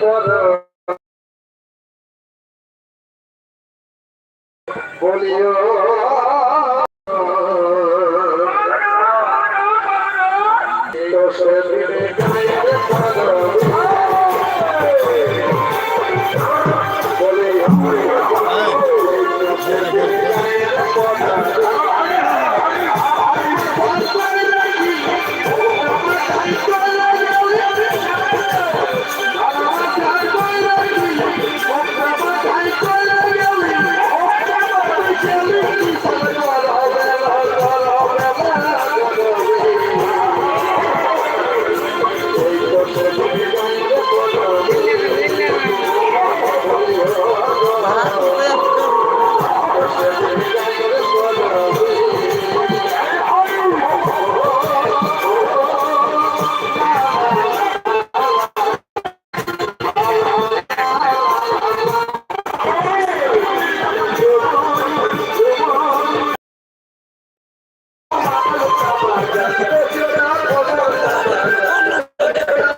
পর বলিও দোষের গায়ের পর বলিও। ভাড়া